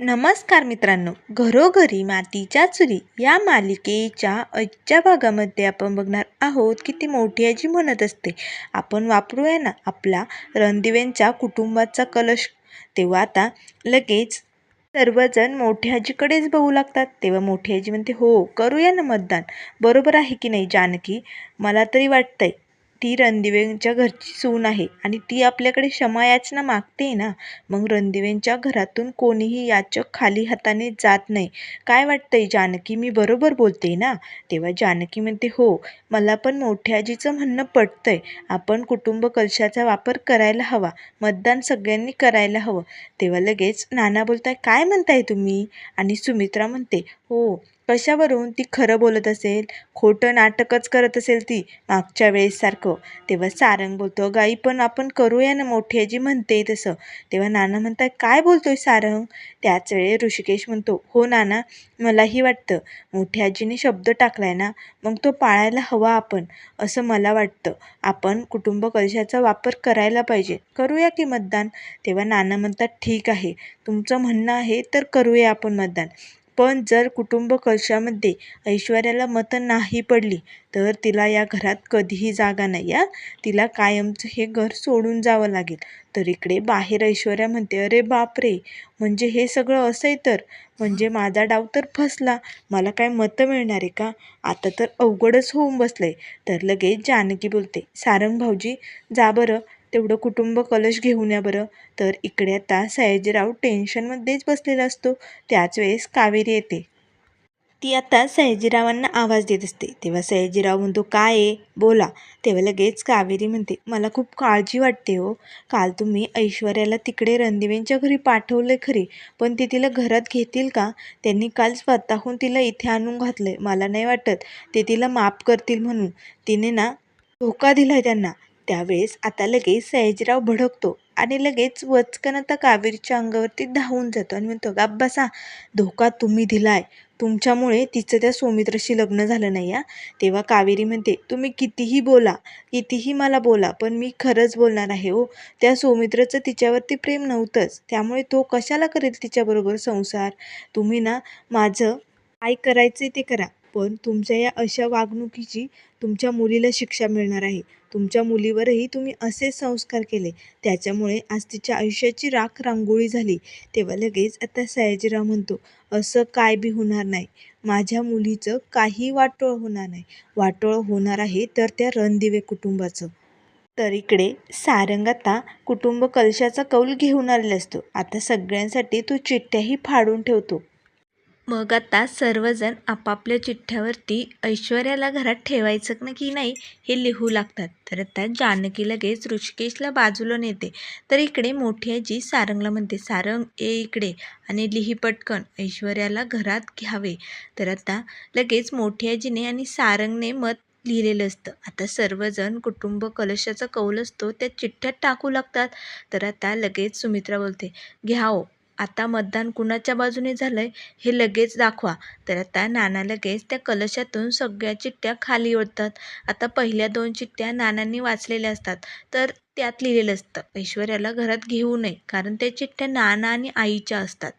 नमस्कार मित्रांनो घरोघरी मातीच्या चुली या मालिकेच्या आजच्या भागामध्ये आपण बघणार आहोत की ती मोठी आजी म्हणत असते. आपण वापरूया ना आपला रणदिव्यांच्या कुटुंबाचा कलश. तेव्हा आता लगेच सर्वजण मोठ्या आजीकडेच बघू लागतात. तेव्हा मोठी आजी म्हणते हो करूया ना मतदान. बरोबर आहे की नाही जानकी? मला तरी वाटतंय. ती रणदिवेंच्या घरची सून आहे आणि ती आपल्याकडे क्षमा याचना मागते ना मग रणदिवेंच्या घरातून कोणीही याचक खाली हाताने जात नाही. काय वाटतंय जानकी मी बरोबर बोलते ना? तेव्हा जानकी म्हणते हो मला पण मोठ्या आजीचं म्हणणं पटतंय. आपण कुटुंब कलशाचा वापर करायला हवा मतदान सगळ्यांनी करायला हवं. तेव्हा लगेच नाना बोलताय काय म्हणताय तुम्ही? आणि सुमित्रा म्हणते हो कशावरून ती खरं बोलत असेल? खोटं नाटकच करत असेल ती मागच्या वेळेससारखं तेव्हा सारंग बोलतो गाई पण आपण करूया ना मोठी आजी म्हणते तसं. तेव्हा नाना म्हणतात काय बोलतोय सारंग? त्याच वेळी ऋषिकेश म्हणतो हो नाना मलाही वाटतं. मोठ्या आजीने शब्द टाकलाय ना मग तो पाळायला हवा आपण असं मला वाटतं. आपण कुटुंब कलशाचा वापर करायला पाहिजे. करूया की मतदान? तेव्हा नाना म्हणतात ठीक आहे. तुमचं म्हणणं आहे तर करूया आपण मतदान. पण जर कुटुंब कलशामध्ये ऐश्वर्याला मतं नाही पडली तर तिला या घरात कधीही जागा नाही या तिला कायमचं हे घर सोडून जावं लागेल. तर इकडे बाहेर ऐश्वर्या म्हणते अरे बापरे! म्हणजे हे सगळं असंय तर? म्हणजे माझा डाव तर फसला. मला काय मतं मिळणार आहे का? आता तर अवघडच होऊन बसलंय. तर लगेच जानकी बोलते सारंग भाऊजी जा बरं. तेवढं कुटुंब कलश घेऊन या बरं. तर इकडे आता सयाजीराव टेन्शनमध्येच बसलेला असतो. त्याच वेळेस कावेरी येते. ती आता सयाजीरावांना आवाज देत असते. तेव्हा सयाजीराव म्हणतो काय आहे? बोला. तेव्हा लगेच कावेरी म्हणते मला खूप काळजी वाटते हो. काल तुम्ही ऐश्वर्याला तिकडे रणदिवेंच्या घरी पाठवले खरे. पण ते तिला घरात घेतील का? त्यांनी काल स्वतःहून तिला इथे आणून घातलं मला नाही वाटत ते तिला माफ करतील म्हणून. तिने ना धोका दिलाय त्यांना. त्यावेळेस आता लगेच सयाजीराव भडकतो आणि लगेच वचकन आता कावेरीच्या अंगावरती धावून जातो आणि म्हणतो गाप बसा धोका तुम्ही दिलाय. तुमच्यामुळे तिचं त्या सौमित्राशी लग्न झालं नाही या तेव्हा कावेरी म्हणते तुम्ही कितीही बोला कितीही मला बोला पण मी खरंच बोलणार आहे हो. त्या सौमित्रचं तिच्यावरती प्रेम नव्हतंच. त्यामुळे तो कशाला करेल तिच्याबरोबर संसार? तुम्ही ना माझं काय करायचं ते करा. पण तुमच्या या अशा वागणुकीची तुमच्या मुलीला शिक्षा मिळणार आहे. तुमच्या मुलीवरही तुम्ही असे संस्कार केले. त्याच्यामुळे आज तिच्या आयुष्याची राख रांगोळी झाली. तेव्हा लगेच आता सयाजीराव म्हणतो असं काय बी होणार नाही. माझ्या मुलीचं काही वाटोळ होणार नाही. वाटोळ होणार आहे तर त्या रणदिवे कुटुंबाचं. तर इकडे सारंग आता कुटुंब कलशाचा कौल घेऊन आलेला असतो. आता सगळ्यांसाठी तो चिठ्ठ्याही फाडून ठेवतो. मग आता सर्वजण आपापल्या चिठ्ठ्यावरती ऐश्वर्याला घरात ठेवायचं ना की नाही हे लिहू लागतात. तर आता जानकी लगेच ऋषिकेशला बाजूला नेते. तर इकडे मोठी आजी सारंगला म्हणते सारंग ए इकडे आणि लिही पटकन ऐश्वर्याला घरात घ्यावे. तर आता लगेच मोठी आजीने आणि सारंगने मत लिहिलेलं असतं. आता सर्वजण कुटुंब कलशाचा कौल असतो त्या चिठ्ठ्यात टाकू लागतात. तर आता लगेच सुमित्रा बोलते घ्या हो, आता मतदान कुणाच्या बाजूने झालंय हे लगेच दाखवा. तर आता नाना लगेच त्या कलशातून सगळ्या चिठ्ठ्या खाली ओढतात. आता पहिल्या दोन चिठ्ठ्या नानांनी वाचलेल्या असतात. तर त्यात लिहिलेलं असतं ऐश्वर्याला घरात घेऊ नये कारण त्या चिठ्ठ्या नाना आणि आईच्या असतात.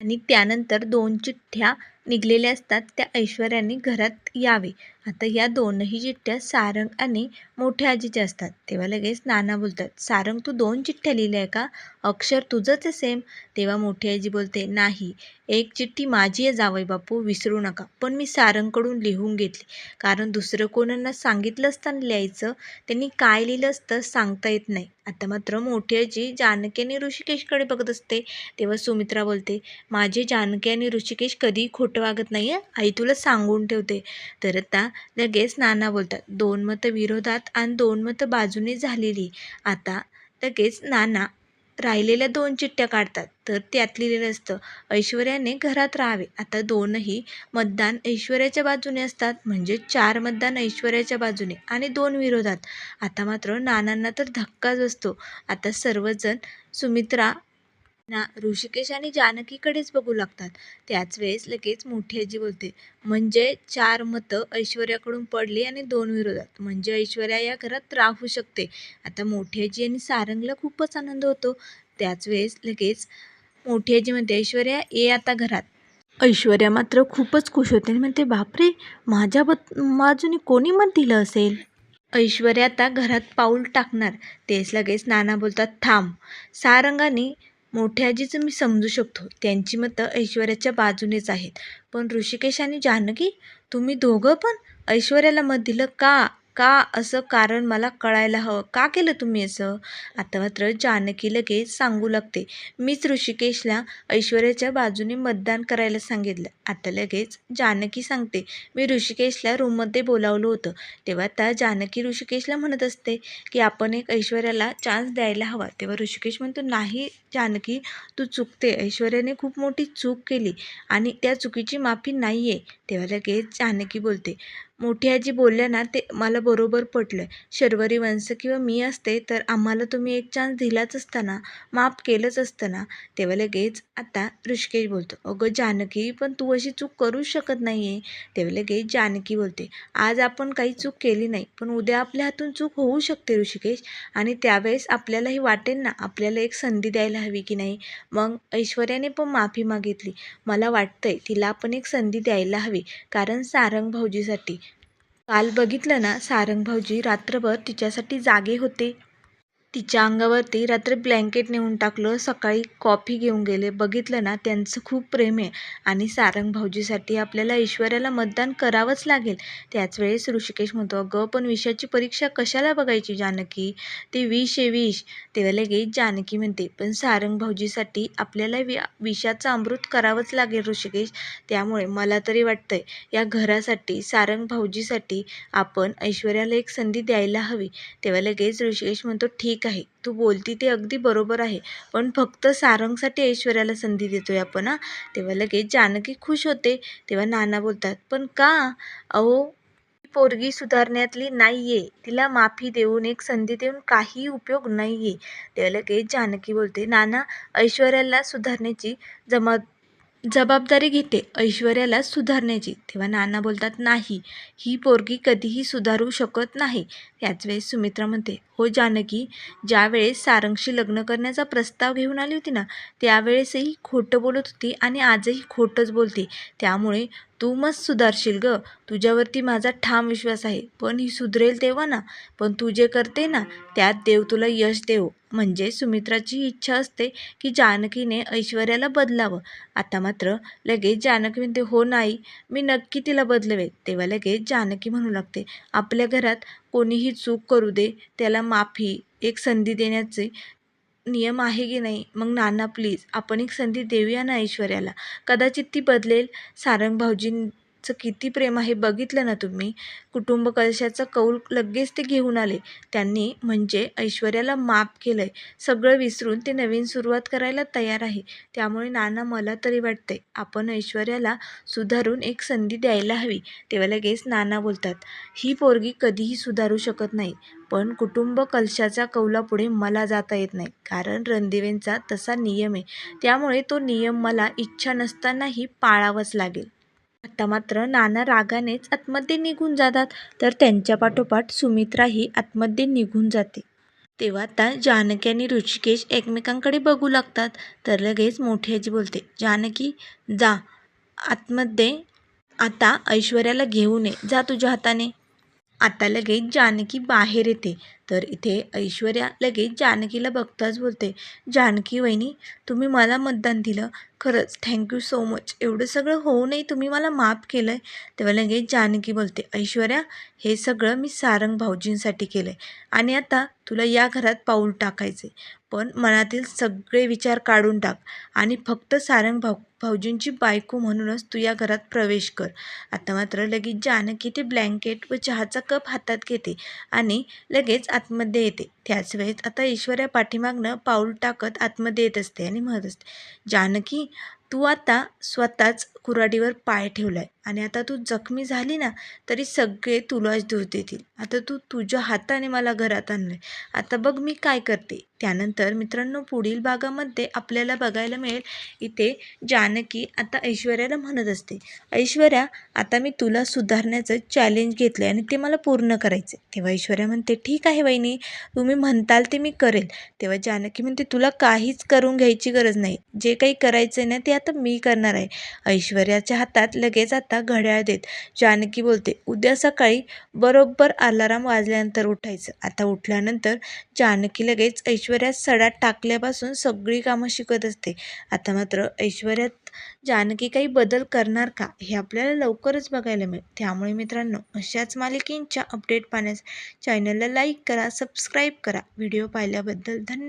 आणि त्यानंतर दोन चिठ्ठ्या निघलेल्या असतात. त्या ऐश्वर्याने घरात यावे. आता या दोनही चिठ्ठ्या सारंग आणि मोठ्या आजीच्या असतात. तेव्हा लगेच नाना बोलतात सारंग तू दोन चिठ्ठ्या लिहिल्या आहे का? अक्षर तुझंच आहे सेम तेव्हा मोठी आजी बोलते नाही एक चिठ्ठी माझी आहे जावई बापू विसरू नका. पण मी सारंगकडून लिहून घेतली. कारण दुसरं कोणांना सांगितलं असतं लिहायचं. त्यांनी काय लिहिलं असतं सांगता येत नाही. आता मात्र मोठी आजी जानकी आणि ऋषिकेशकडे बघत असते. तेव्हा सुमित्रा बोलते माझे जानकी आणि ऋषिकेश कधी खोटं वागत नाही आहे आई तुला सांगून ठेवते. तर आता लगेच नाना बोलतात दोन मतं विरोधात आणि दोन मतं बाजूने झालेली. आता लगेच नाना राहिलेल्या दोन चिठ्ठ्या काढतात तर त्यात लिहिलेलं असतं ऐश्वर्याने घरात राहावे. आता दोनही मतदान ऐश्वर्याच्या बाजूने असतात म्हणजे चार मतदान ऐश्वर्याच्या बाजूने आणि दोन विरोधात. आता मात्र नानांना तर धक्काच असतो आता सर्वजण सुमित्रा ना ऋषिकेश आणि जानकीकडेच बघू लागतात. त्याच वेळेस लगेच मोठी आजी बोलते म्हणजे चार मतं ऐश्वर्याकडून पडली आणि दोन विरोधात. म्हणजे ऐश्वर्या या घरात राहू शकते. आता मोठी आजी आणि सारंगला खूपच आनंद होतो. त्याच वेळेस लगेच मोठी आजी म्हणते ऐश्वर्या ये आता घरात. ऐश्वर्या मात्र खूपच खुश होते आणि म्हणते बापरे माझ्या बद बाजूने कोणी मत दिलं असेल? ऐश्वर्या आता घरात पाऊल टाकणार. तेच लगेच नाना बोलतात थांब. सारंगाने मोठ्या आजीचं मी समजू शकतो. त्यांची मतं ऐश्वर्याच्या बाजूनेच आहेत. पण ऋषिकेश आणि जानकी तुम्ही दोघं पण ऐश्वर्याला मत दिलं का? का असं कारण मला कळायला हवं? का केलं तुम्ही असं? आता मात्र जानकी लगेच सांगू लागते. मीच ऋषिकेशला ऐश्वर्याच्या बाजूने मतदान करायला सांगितलं. आता लगेच जानकी सांगते. मी ऋषिकेशला रूममध्ये बोलावलं होतं. तेव्हा आता जानकी ऋषिकेशला म्हणत असते की आपण एक ऐश्वर्याला चान्स द्यायला हवा. तेव्हा ऋषिकेश म्हणतो नाही जानकी तू चुकते. ऐश्वर्याने खूप मोठी चूक केली आणि त्या चुकीची माफी नाही आहे तेव्हा लगेच जानकी बोलते मोठी आजी बोलल्या ना ते मला बरोबर पटलं शर्वरी वंश किंवा मी असते तर आम्हाला तुम्ही एक चान्स दिलाच असता ना माफ केलंच असतं ना. तेव्हा लगेच आता ऋषिकेश बोलतो. अगं जानकी पण तू अशी चूक करूच शकत नाही आहे तेव्हा लगेच जानकी बोलते. आज आपण काही चूक केली नाही पण उद्या आपल्या हातून चूक होऊ शकते ऋषिकेश. आणि त्यावेळेस आपल्यालाही वाटेल ना आपल्याला एक संधी द्यायला हवी की नाही. मग ऐश्वर्याने पण माफी मागितली. मला वाटतंय तिला आपण एक संधी द्यायला हवी कारण सारंग भाऊजीसाठी काल बघितलं ना सारंग भाऊजी रात्रभर तिच्यासाठी जागे होते. तिच्या अंगावरती रात्री ब्लँकेट नेऊन टाकलं सकाळी कॉफी घेऊन गेले. बघितलं ना त्यांचं खूप प्रेम आहे आणि सारंग भाऊजीसाठी आपल्याला ऐश्वर्याला मतदान करावंच लागेल. त्याच वेळेस ऋषिकेश म्हणतो अगं पण विषयाची परीक्षा कशाला बघायची जानकी? ते विष आहे विष. तेव्हा लगेच जानकी म्हणते पण सारंग भाऊजीसाठी आपल्याला वि विषाचं अमृत करावंच लागेल ऋषिकेश. त्यामुळे मला तरी वाटतंय या घरासाठी सारंग भाऊजीसाठी आपण ऐश्वर्याला एक संधी द्यायला हवी. तेव्हा लगेच ऋषिकेश म्हणतो ठीक ठीक आहे. तू बोलती ते अगदी बरोबर आहे. पण फक्त सारंगसाठी ऐश्वर्याला संधी देतोय आपण हां. तेव्हा लगेच जानकी खुश होते. तेव्हा नाना बोलतात पण का? अहो ती पोरगी सुधारण्यातली नाही आहे तिला माफी देऊन एक संधी देऊन काही उपयोग नाही आहे तेव्हा लगेच जानकी बोलते नाना ऐश्वर्याला सुधारण्याची जमा जबाबदारी घेते ऐश्वर्याला सुधारण्याची. तेव्हा नाना बोलतात नाही ही पोरगी कधीही सुधारू शकत नाही. त्याच वेळेस सुमित्रा म्हणते हो जानकी ज्यावेळेस सारंगशी लग्न करण्याचा प्रस्ताव घेऊन आली होती ना त्यावेळेसही खोटं बोलत होती आणि आजही खोटंच बोलते. त्यामुळे तू मस्त सुधारशील गं. तुझ्यावरती माझा ठाम विश्वास आहे. पण ही सुधरेल तेव्हा ना. पण तू जे करते ना त्यात देव तुला यश देव. म्हणजे सुमित्राची इच्छा असते की जानकीने ऐश्वर्याला बदलावं. आता मात्र लगेच जानकी म्हणते हो नाही मी नक्की तिला बदलवे. तेव्हा लगेच जानकी म्हणू लागते आपल्या घरात कोणीही चूक करू दे त्याला माफी एक संधी देण्याचे नियम आहे की नाही? मग नाना प्लीज आपण एक संधी देऊया ना ऐश्वर्याला कदाचित ती बदलेल. सारंग चं किती प्रेम आहे बघितलं ना तुम्ही? कुटुंब कलशाचा कौल लगेच ते घेऊन आले. त्यांनी म्हणजे ऐश्वर्याला माफ केलं आहे सगळं विसरून ते नवीन सुरुवात करायला तयार आहे. त्यामुळे नाना मला तरी वाटते आपण ऐश्वर्याला सुधारून एक संधी द्यायला हवी. तेव्हा लगेच नाना बोलतात ही पोरगी कधीही सुधारू शकत नाही पण कुटुंब कलशाच्या कौलापुढे मला जाता येत नाही कारण रणदिवेंचा तसा नियम आहे. त्यामुळे तो नियम मला इच्छा नसतानाही पाळावाच लागेल. आता मात्र नाना रागानेच आतमध्ये निघून जातात. तर त्यांच्या पाठोपाठ सुमित्राही आतमध्ये निघून जाते. तेव्हा आता जानकी आणि ऋषिकेश एकमेकांकडे बघू लागतात. तर लगेच मोठी आजी बोलते जानकी जा. आतमध्ये आता ऐश्वर्याला घेऊन ये. जा तुझ्या हाताने. आता लगेच जानकी बाहेर येते. तर इथे ऐश्वर्या लगेच जानकीला बघताच बोलते जानकी वहिनी तुम्ही मला मतदान दिलं. खरंच थँक्यू सो मच एवढं सगळं होऊनही तुम्ही मला माफ केलं आहे तेव्हा लगेच जानकी बोलते ऐश्वर्या हे सगळं मी सारंग भाऊजींसाठी केलं आहे आणि आता तुला या घरात पाऊल टाकायचे पण मनातील सगळे विचार काढून टाक. आणि फक्त सारंग भाऊ भाऊजींची बायको म्हणूनच तू या घरात प्रवेश कर. आता मात्र लगेच जानकी ते ब्लँकेट व चहाचा कप हातात घेते आणि लगेच आतमध्ये येते. त्याच वेळेस आता ऐश्वर्या पाठीमागनं पाऊल टाकत आतमध्ये येत असते आणि म्हणत असते जानकी तू आता स्वतःच कुऱ्हाडीवर पाय ठेवला आहे आणि आता तू जखमी झाली ना तरी सगळे तुलाच दूर देतील. आता तू तुझ्या हाताने मला घरात आणलं आहे आता बघ मी काय करते. त्यानंतर मित्रांनो पुढील भागामध्ये आपल्याला बघायला मिळेल इथे जानकी आता ऐश्वर्याला म्हणत असते ऐश्वर्या आता मी तुला सुधारण्याचं चॅलेंज घेतलं आहे आणि ते मला पूर्ण करायचं आहे तेव्हा ऐश्वर्या म्हणते ठीक आहे वहिनी तुम्ही म्हणताल ते मी करेल. तेव्हा जानकी म्हणते तुला काहीच करून घ्यायची गरज नाही. जे काही करायचं आहे ना ते आता मी करणार आहे. ऐश्वर्याच्या हातात लगेच आता घड्याळ देत जानकी बोलते उद्या सकाळी बरोबर अलाराम वाजल्यानंतर उठायचं. आता उठल्यानंतर जानकी लगेच ऐश्वर्यात सडा टाकल्यापासून सगळी कामं शिकत असते. आता मात्र ऐश्वर्यात जानकी काही बदल करणार का हे आपल्याला लवकरच बघायला मिळेल. त्यामुळे मित्रांनो अशाच मालिकेंच्या अपडेट पाहण्यास चॅनलला लाईक करा सबस्क्राईब करा. व्हिडिओ पाहिल्याबद्दल धन्यवाद.